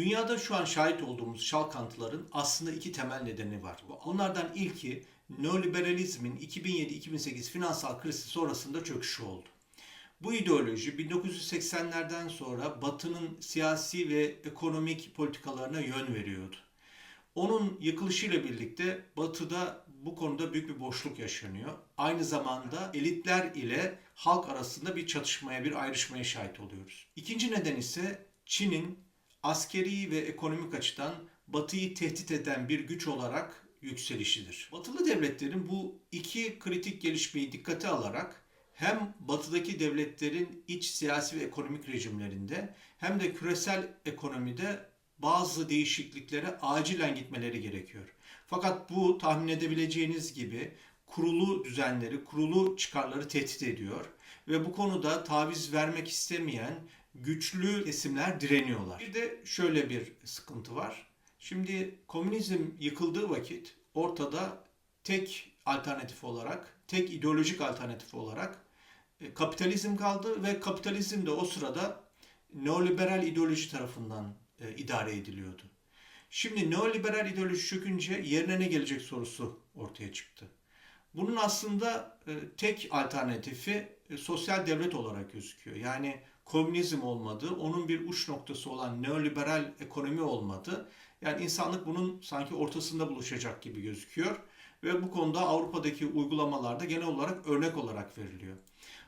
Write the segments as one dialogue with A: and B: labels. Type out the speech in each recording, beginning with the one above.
A: Dünyada şu an şahit olduğumuz çalkantıların aslında iki temel nedeni var. Onlardan ilki neoliberalizmin 2007-2008 finansal krizi sonrasında çöküşü oldu. Bu ideoloji 1980'lerden sonra Batı'nın siyasi ve ekonomik politikalarına yön veriyordu. Onun yıkılışıyla birlikte Batı'da bu konuda büyük bir boşluk yaşanıyor. Aynı zamanda elitler ile halk arasında bir çatışmaya, bir ayrışmaya şahit oluyoruz. İkinci neden ise Çin'in askeri ve ekonomik açıdan Batı'yı tehdit eden bir güç olarak yükselişidir. Batılı devletlerin bu iki kritik gelişmeyi dikkate alarak hem batıdaki devletlerin iç siyasi ve ekonomik rejimlerinde hem de küresel ekonomide bazı değişikliklere acilen gitmeleri gerekiyor. Fakat bu tahmin edebileceğiniz gibi kurulu düzenleri, kurulu çıkarları tehdit ediyor ve bu konuda taviz vermek istemeyen güçlü kesimler direniyorlar. Bir de şöyle bir sıkıntı var. Şimdi komünizm yıkıldığı vakit ortada tek alternatif olarak, tek ideolojik alternatif olarak e, kapitalizm kaldı ve kapitalizm de o sırada neoliberal ideoloji tarafından e, idare ediliyordu. Şimdi neoliberal ideoloji çökünce yerine ne gelecek sorusu ortaya çıktı. Bunun aslında e, tek alternatifi sosyal devlet olarak gözüküyor. Yani komünizm olmadı, onun bir uç noktası olan neoliberal ekonomi olmadı. Yani insanlık bunun sanki ortasında buluşacak gibi gözüküyor ve bu konuda Avrupa'daki uygulamalarda genel olarak örnek olarak veriliyor.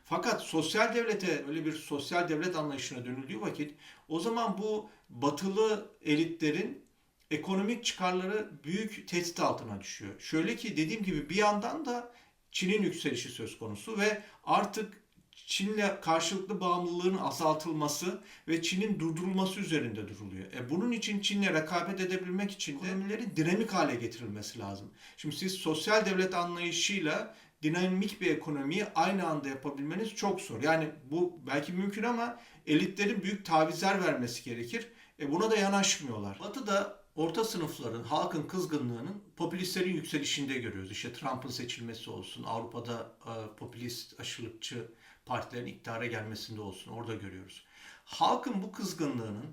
A: Fakat sosyal devlete öyle bir sosyal devlet anlayışına dönüldüğü vakit o zaman bu batılı elitlerin ekonomik çıkarları büyük tehdit altına düşüyor. Şöyle ki dediğim gibi bir yandan da Çin'in yükselişi söz konusu ve artık Çin'le karşılıklı bağımlılığın azaltılması ve Çin'in durdurulması üzerinde duruluyor. E bunun için Çin'le rekabet edebilmek için de ekonomilerin dinamik hale getirilmesi lazım. Şimdi siz sosyal devlet anlayışıyla dinamik bir ekonomiyi aynı anda yapabilmeniz çok zor. Yani bu belki mümkün ama elitlerin büyük tavizler vermesi gerekir. E buna da yanaşmıyorlar. Batı'da orta sınıfların, halkın kızgınlığının popülistlerin yükselişinde görüyoruz. İşte Trump'ın seçilmesi olsun, Avrupa'da e, popülist, aşırılıkçı partilerin iktidara gelmesinde olsun orada görüyoruz. Halkın bu kızgınlığının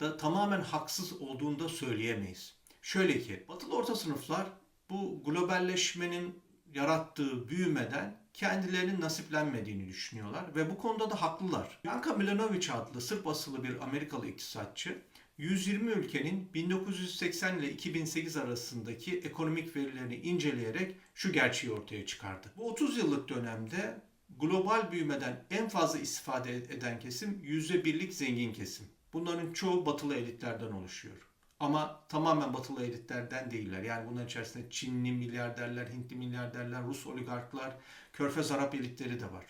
A: da tamamen haksız olduğunu da söyleyemeyiz. Şöyle ki, batılı orta sınıflar bu globalleşmenin yarattığı büyümeden kendilerinin nasiplenmediğini düşünüyorlar ve bu konuda da haklılar. Yanka Milanovic adlı Sırp asıllı bir Amerikalı iktisatçı 120 ülkenin 1980 ile 2008 arasındaki ekonomik verilerini inceleyerek şu gerçeği ortaya çıkardı. Bu 30 yıllık dönemde global büyümeden en fazla istifade eden kesim %1'lik zengin kesim. Bunların çoğu batılı elitlerden oluşuyor. Ama tamamen batılı elitlerden değiller. Yani bunların içerisinde Çinli milyarderler, Hintli milyarderler, Rus oligarklar, Körfez Arap elitleri de var.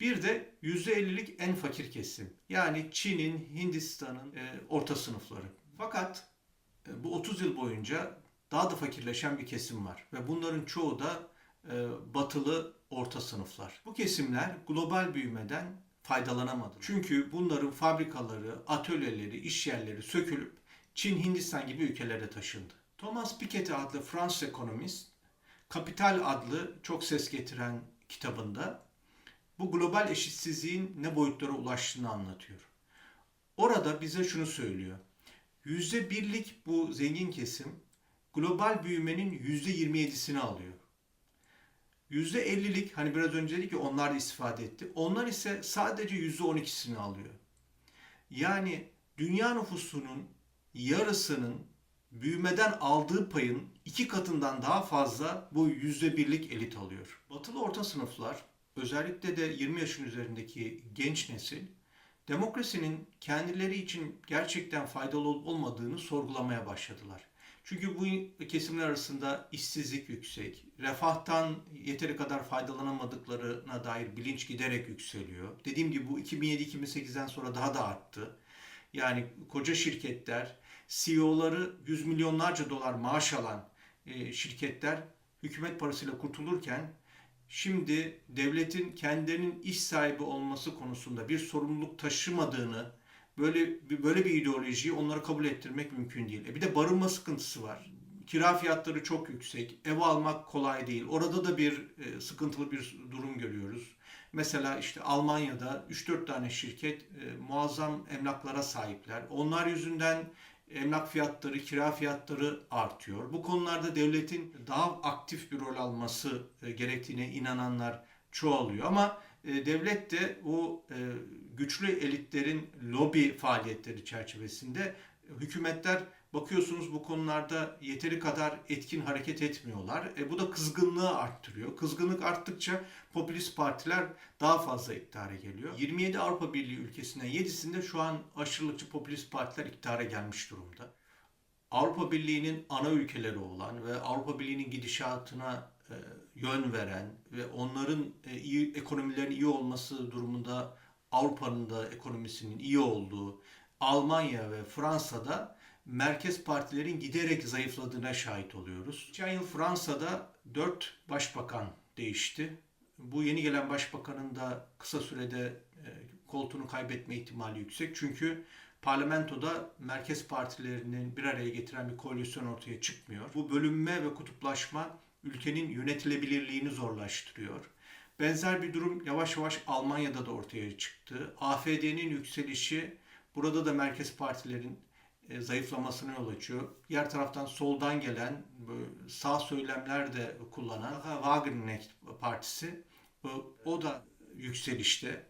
A: Bir de %50'lik en fakir kesim. Yani Çin'in, Hindistan'ın e, orta sınıfları. Fakat e, bu 30 yıl boyunca daha da fakirleşen bir kesim var. Ve bunların çoğu da batılı orta sınıflar. Bu kesimler global büyümeden faydalanamadı. Çünkü bunların fabrikaları, atölyeleri, iş yerleri sökülüp Çin, Hindistan gibi ülkelere taşındı. Thomas Piketty adlı Fransız ekonomist, Kapital adlı çok ses getiren kitabında bu global eşitsizliğin ne boyutlara ulaştığını anlatıyor. Orada bize şunu söylüyor. Yüzde birlik bu zengin kesim global büyümenin yüzde 27'sini alıyor. Yüzde 50'lik hani biraz önce dedik ki onlar da istifade etti. Onlar ise sadece yüzde 12'sini alıyor. Yani dünya nüfusunun yarısının büyümeden aldığı payın iki katından daha fazla bu yüzde birlik elit alıyor. Batılı orta sınıflar özellikle de 20 yaşın üzerindeki genç nesil demokrasinin kendileri için gerçekten faydalı olup olmadığını sorgulamaya başladılar. Çünkü bu kesimler arasında işsizlik yüksek, refahtan yeteri kadar faydalanamadıklarına dair bilinç giderek yükseliyor. Dediğim gibi bu 2007-2008'den sonra daha da arttı. Yani koca şirketler, CEO'ları yüz milyonlarca dolar maaş alan e, şirketler hükümet parasıyla kurtulurken şimdi devletin kendilerinin iş sahibi olması konusunda bir sorumluluk taşımadığını böyle böyle bir ideolojiyi onlara kabul ettirmek mümkün değil. E bir de barınma sıkıntısı var. Kira fiyatları çok yüksek. Ev almak kolay değil. Orada da bir e, sıkıntılı bir durum görüyoruz. Mesela işte Almanya'da 3-4 tane şirket e, muazzam emlaklara sahipler. Onlar yüzünden emlak fiyatları, kira fiyatları artıyor. Bu konularda devletin daha aktif bir rol alması e, gerektiğine inananlar çoğalıyor. Ama e, devlet de o güçlü elitlerin lobi faaliyetleri çerçevesinde hükümetler bakıyorsunuz bu konularda yeteri kadar etkin hareket etmiyorlar. E, bu da kızgınlığı arttırıyor. Kızgınlık arttıkça popülist partiler daha fazla iktidara geliyor. 27 Avrupa Birliği ülkesinden 7'sinde şu an aşırılıkçı popülist partiler iktidara gelmiş durumda. Avrupa Birliği'nin ana ülkeleri olan ve Avrupa Birliği'nin gidişatına e, yön veren ve onların e, iyi ekonomilerin iyi olması durumunda Avrupa'nın da ekonomisinin iyi olduğu Almanya ve Fransa'da merkez partilerin giderek zayıfladığına şahit oluyoruz. Geçen yıl Fransa'da 4 başbakan değişti. Bu yeni gelen başbakanın da kısa sürede e, koltuğunu kaybetme ihtimali yüksek. Çünkü parlamentoda merkez partilerinin bir araya getiren bir koalisyon ortaya çıkmıyor. Bu bölünme ve kutuplaşma ülkenin yönetilebilirliğini zorlaştırıyor. Benzer bir durum yavaş yavaş Almanya'da da ortaya çıktı. AFD'nin yükselişi burada da merkez partilerin e, zayıflamasına yol açıyor. Diğer taraftan soldan gelen sağ söylemler de kullanan Wagenknecht Partisi o- da yükselişte.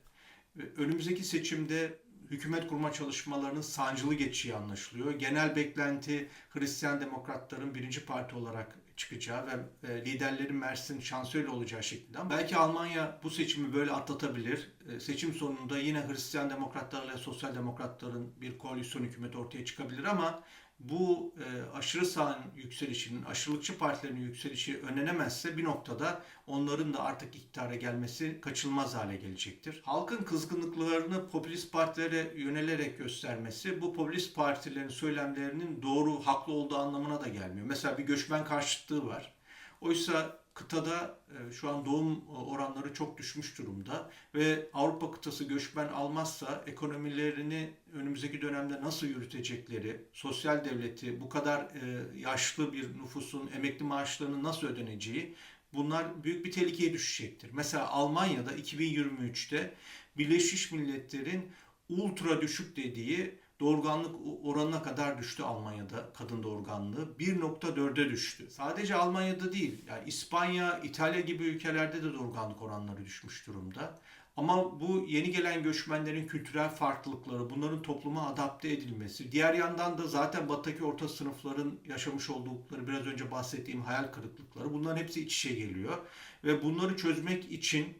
A: Önümüzdeki seçimde hükümet kurma çalışmalarının sancılı geçeceği anlaşılıyor. Genel beklenti Hristiyan Demokratların birinci parti olarak çıkacağı ve e, liderlerin Mersin şansölye olacağı şeklinde. Ama belki Almanya bu seçimi böyle atlatabilir. E, seçim sonunda yine Hristiyan Demokratlarla Sosyal Demokratların bir koalisyon hükümeti ortaya çıkabilir ama bu e, aşırı sağın yükselişinin, aşırılıkçı partilerin yükselişi önlenemezse bir noktada onların da artık iktidara gelmesi kaçınılmaz hale gelecektir. Halkın kızgınlıklarını popülist partilere yönelerek göstermesi bu popülist partilerin söylemlerinin doğru, haklı olduğu anlamına da gelmiyor. Mesela bir göçmen karşıtlığı var. Oysa kıtada e, şu an doğum oranları çok düşmüş durumda ve Avrupa kıtası göçmen almazsa ekonomilerini önümüzdeki dönemde nasıl yürütecekleri, sosyal devleti, bu kadar e, yaşlı bir nüfusun emekli maaşlarının nasıl ödeneceği bunlar büyük bir tehlikeye düşecektir. Mesela Almanya'da 2023'te Birleşmiş Milletler'in ultra düşük dediği doğurganlık oranına kadar düştü Almanya'da kadın doğurganlığı. 1.4'e düştü. Sadece Almanya'da değil, yani İspanya, İtalya gibi ülkelerde de doğurganlık oranları düşmüş durumda. Ama bu yeni gelen göçmenlerin kültürel farklılıkları, bunların topluma adapte edilmesi, diğer yandan da zaten batıdaki orta sınıfların yaşamış oldukları biraz önce bahsettiğim hayal kırıklıkları bunların hepsi iç içe geliyor. Ve bunları çözmek için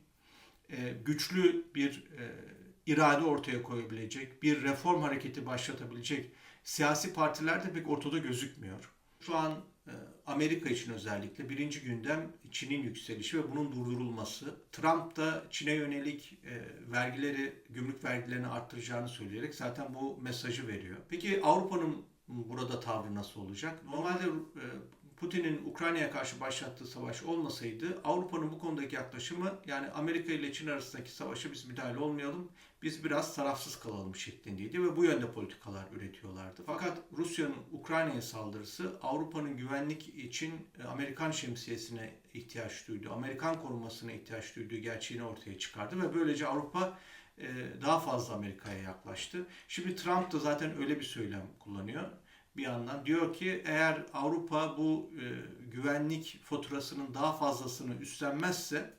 A: e, güçlü bir e, irade ortaya koyabilecek, bir reform hareketi başlatabilecek siyasi partiler de pek ortada gözükmüyor. Şu an e, Amerika için özellikle birinci gündem Çin'in yükselişi ve bunun durdurulması. Trump da Çin'e yönelik e, vergileri, gümrük vergilerini arttıracağını söyleyerek zaten bu mesajı veriyor. Peki Avrupa'nın burada tavrı nasıl olacak? Normalde e, Putin'in Ukrayna'ya karşı başlattığı savaş olmasaydı Avrupa'nın bu konudaki yaklaşımı yani Amerika ile Çin arasındaki savaşa biz müdahale olmayalım, biz biraz tarafsız kalalım şeklindeydi ve bu yönde politikalar üretiyorlardı. Fakat Rusya'nın Ukrayna'ya saldırısı Avrupa'nın güvenlik için e, Amerikan şemsiyesine ihtiyaç duydu, Amerikan korumasına ihtiyaç duyduğu gerçeğini ortaya çıkardı ve böylece Avrupa e, daha fazla Amerika'ya yaklaştı. Şimdi Trump da zaten öyle bir söylem kullanıyor bir yandan. Diyor ki eğer Avrupa bu e, güvenlik faturasının daha fazlasını üstlenmezse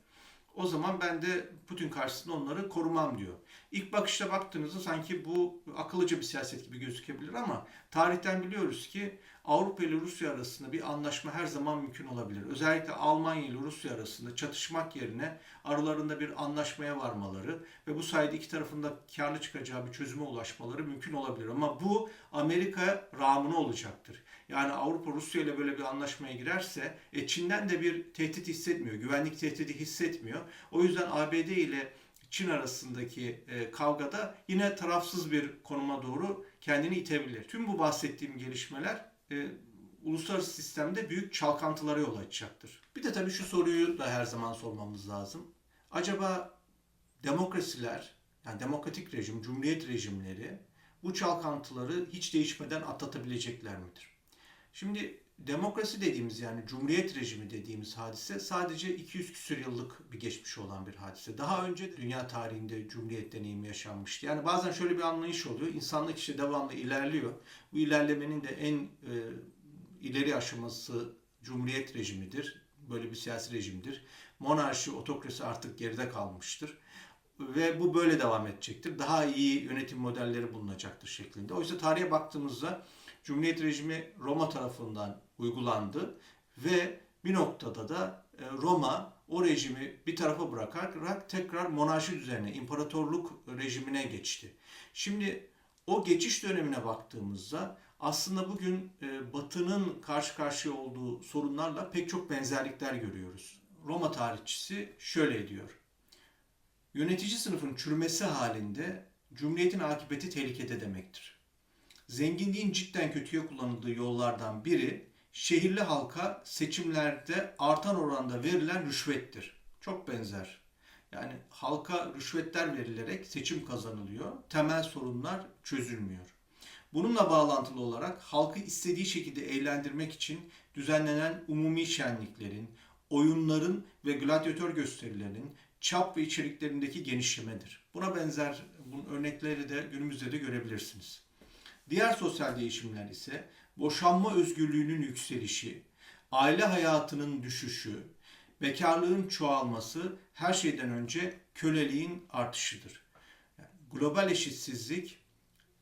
A: o zaman ben de Putin karşısında onları korumam diyor. İlk bakışta baktığınızda sanki bu akıllıca bir siyaset gibi gözükebilir ama tarihten biliyoruz ki Avrupa ile Rusya arasında bir anlaşma her zaman mümkün olabilir. Özellikle Almanya ile Rusya arasında çatışmak yerine aralarında bir anlaşmaya varmaları ve bu sayede iki tarafında karlı çıkacağı bir çözüme ulaşmaları mümkün olabilir. Ama bu Amerika rağmına olacaktır. Yani Avrupa Rusya ile böyle bir anlaşmaya girerse e, Çin'den de bir tehdit hissetmiyor. Güvenlik tehdidi hissetmiyor. O yüzden ABD ile Çin arasındaki e, kavgada yine tarafsız bir konuma doğru kendini itebilir. Tüm bu bahsettiğim gelişmeler e, uluslararası sistemde büyük çalkantılara yol açacaktır. Bir de tabii şu soruyu da her zaman sormamız lazım. Acaba demokrasiler, yani demokratik rejim, cumhuriyet rejimleri bu çalkantıları hiç değişmeden atlatabilecekler midir? Şimdi demokrasi dediğimiz yani cumhuriyet rejimi dediğimiz hadise sadece 200 küsur yıllık bir geçmişi olan bir hadise. Daha önce dünya tarihinde cumhuriyet deneyimi yaşanmıştı. Yani bazen şöyle bir anlayış oluyor. İnsanlık işte devamlı ilerliyor. Bu ilerlemenin de en e, ileri aşaması cumhuriyet rejimidir. Böyle bir siyasi rejimdir. Monarşi, otokrasi artık geride kalmıştır. Ve bu böyle devam edecektir. Daha iyi yönetim modelleri bulunacaktır şeklinde. Oysa tarihe baktığımızda Cumhuriyet rejimi Roma tarafından uygulandı ve bir noktada da e, Roma o rejimi bir tarafa bırakarak tekrar monarşi düzenine, imparatorluk rejimine geçti. Şimdi o geçiş dönemine baktığımızda aslında bugün e, Batı'nın karşı karşıya olduğu sorunlarla pek çok benzerlikler görüyoruz. Roma tarihçisi şöyle diyor. Yönetici sınıfın çürümesi halinde Cumhuriyetin akıbeti tehlikede demektir. Zenginliğin cidden kötüye kullanıldığı yollardan biri şehirli halka seçimlerde artan oranda verilen rüşvettir. Çok benzer. Yani halka rüşvetler verilerek seçim kazanılıyor. Temel sorunlar çözülmüyor. Bununla bağlantılı olarak halkı istediği şekilde eğlendirmek için düzenlenen umumi şenliklerin, oyunların ve gladyatör gösterilerinin çap ve içeriklerindeki genişlemedir. Buna benzer bunun örnekleri de günümüzde de görebilirsiniz. Diğer sosyal değişimler ise boşanma özgürlüğünün yükselişi, aile hayatının düşüşü, bekarlığın çoğalması her şeyden önce köleliğin artışıdır. Yani global eşitsizlik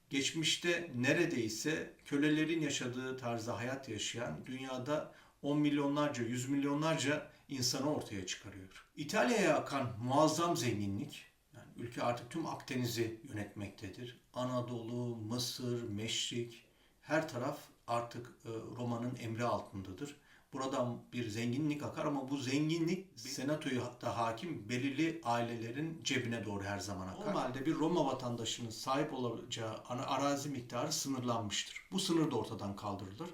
A: geçmişte neredeyse kölelerin yaşadığı tarzda hayat yaşayan dünyada 10 milyonlarca, 100 milyonlarca insanı ortaya çıkarıyor. İtalya'ya akan muazzam zenginlik, yani ülke artık tüm Akdeniz'i yönetmektedir. Anadolu, Mısır, Meşrik, her taraf artık e, Roma'nın emri altındadır. Buradan bir zenginlik akar ama bu zenginlik senatoyu hatta hakim belirli ailelerin cebine doğru her zaman akar. Normalde bir Roma vatandaşının sahip olacağı ana arazi miktarı sınırlanmıştır. Bu sınır da ortadan kaldırılır.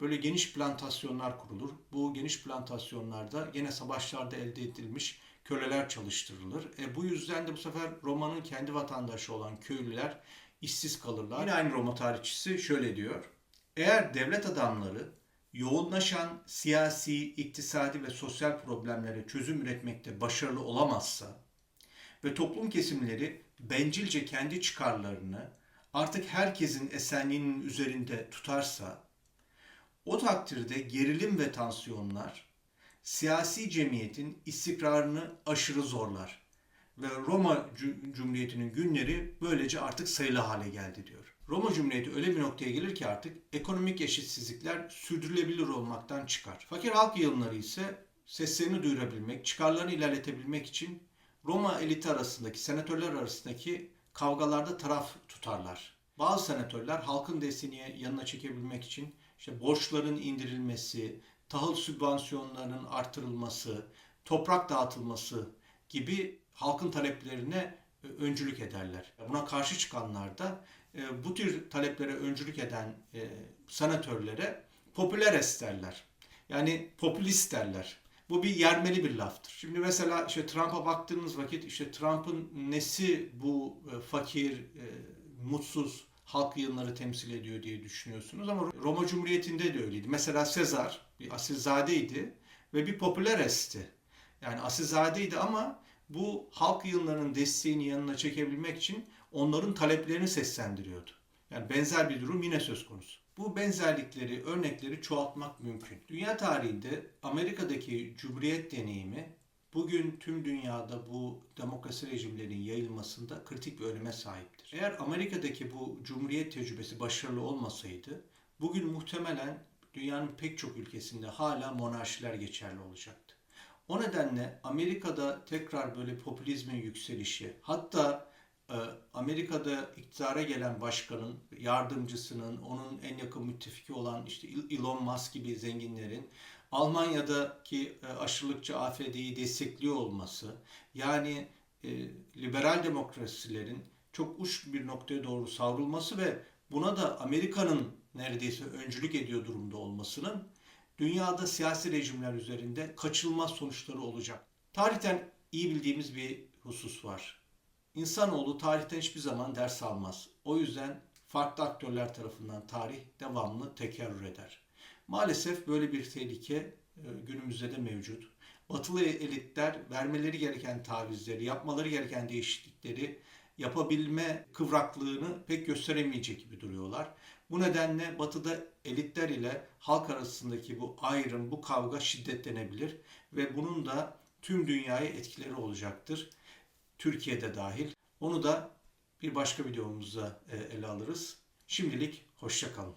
A: Böyle geniş plantasyonlar kurulur. Bu geniş plantasyonlarda yine savaşlarda elde edilmiş köleler çalıştırılır. E, bu yüzden de bu sefer Roma'nın kendi vatandaşı olan köylüler işsiz kalırlar. Yine aynı Roma tarihçisi şöyle diyor. Eğer devlet adamları yoğunlaşan siyasi, iktisadi ve sosyal problemlere çözüm üretmekte başarılı olamazsa ve toplum kesimleri bencilce kendi çıkarlarını artık herkesin esenliğinin üzerinde tutarsa o takdirde gerilim ve tansiyonlar siyasi cemiyetin istikrarını aşırı zorlar ve Roma Cumhuriyeti'nin günleri böylece artık sayılı hale geldi diyor. Roma Cumhuriyeti öyle bir noktaya gelir ki artık ekonomik eşitsizlikler sürdürülebilir olmaktan çıkar. Fakir halk yığınları ise seslerini duyurabilmek, çıkarlarını ilerletebilmek için Roma eliti arasındaki, senatörler arasındaki kavgalarda taraf tutarlar. Bazı senatörler halkın desteğini yanına çekebilmek için işte borçların indirilmesi, tahıl sübvansiyonlarının artırılması, toprak dağıtılması gibi halkın taleplerine e, öncülük ederler. Buna karşı çıkanlar da e, bu tür taleplere öncülük eden e, senatörlere popüler derler. Yani popülist derler. Bu bir yermeli bir laftır. Şimdi mesela işte Trump'a baktığınız vakit işte Trump'ın nesi bu fakir, mutsuz, halk yığınları temsil ediyor diye düşünüyorsunuz ama Roma Cumhuriyeti'nde de öyleydi. Mesela Sezar bir asilzadeydi ve bir popüler esti. Yani asilzadeydi ama bu halk yığınlarının desteğini yanına çekebilmek için onların taleplerini seslendiriyordu. Yani benzer bir durum yine söz konusu. Bu benzerlikleri, örnekleri çoğaltmak mümkün. Dünya tarihinde Amerika'daki Cumhuriyet deneyimi bugün tüm dünyada bu demokrasi rejimlerinin yayılmasında kritik bir öneme sahiptir. Eğer Amerika'daki bu cumhuriyet tecrübesi başarılı olmasaydı bugün muhtemelen dünyanın pek çok ülkesinde hala monarşiler geçerli olacaktı. O nedenle Amerika'da tekrar böyle popülizmin yükselişi, hatta Amerika'da iktidara gelen başkanın, yardımcısının, onun en yakın müttefiki olan işte Elon Musk gibi zenginlerin Almanya'daki e, aşırılıkçı AFD'yi destekliyor olması, yani e, liberal demokrasilerin çok uç bir noktaya doğru savrulması ve buna da Amerika'nın neredeyse öncülük ediyor durumda olmasının dünyada siyasi rejimler üzerinde kaçınılmaz sonuçları olacak. Tarihten iyi bildiğimiz bir husus var. İnsanoğlu tarihten hiçbir zaman ders almaz. O yüzden farklı aktörler tarafından tarih devamlı tekerrür eder. Maalesef böyle bir tehlike e, günümüzde de mevcut. Batılı elitler vermeleri gereken tavizleri, yapmaları gereken değişiklikleri yapabilme kıvraklığını pek gösteremeyecek gibi duruyorlar. Bu nedenle Batı'da elitler ile halk arasındaki bu ayrım, bu kavga şiddetlenebilir ve bunun da tüm dünyaya etkileri olacaktır. Türkiye'de dahil. Onu da bir başka videomuzda e, ele alırız. Şimdilik hoşça kalın.